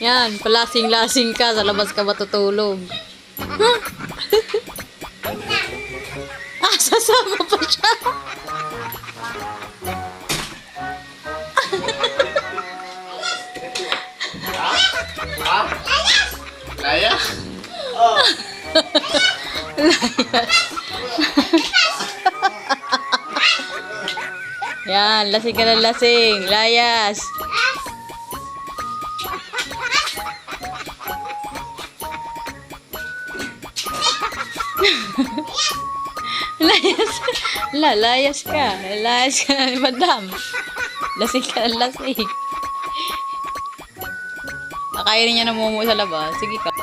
Yan, palasing-lasing ka, sa labas ka matutulog. Ah, sasama pa siya. Kaya? Oh. Yan, lasing ka ng lasing. Layas. layas. La, layas ka. Layas ka ni madam. Lasing ka ng lasing. Nakainin niya na mumu sa labas. Sige ka.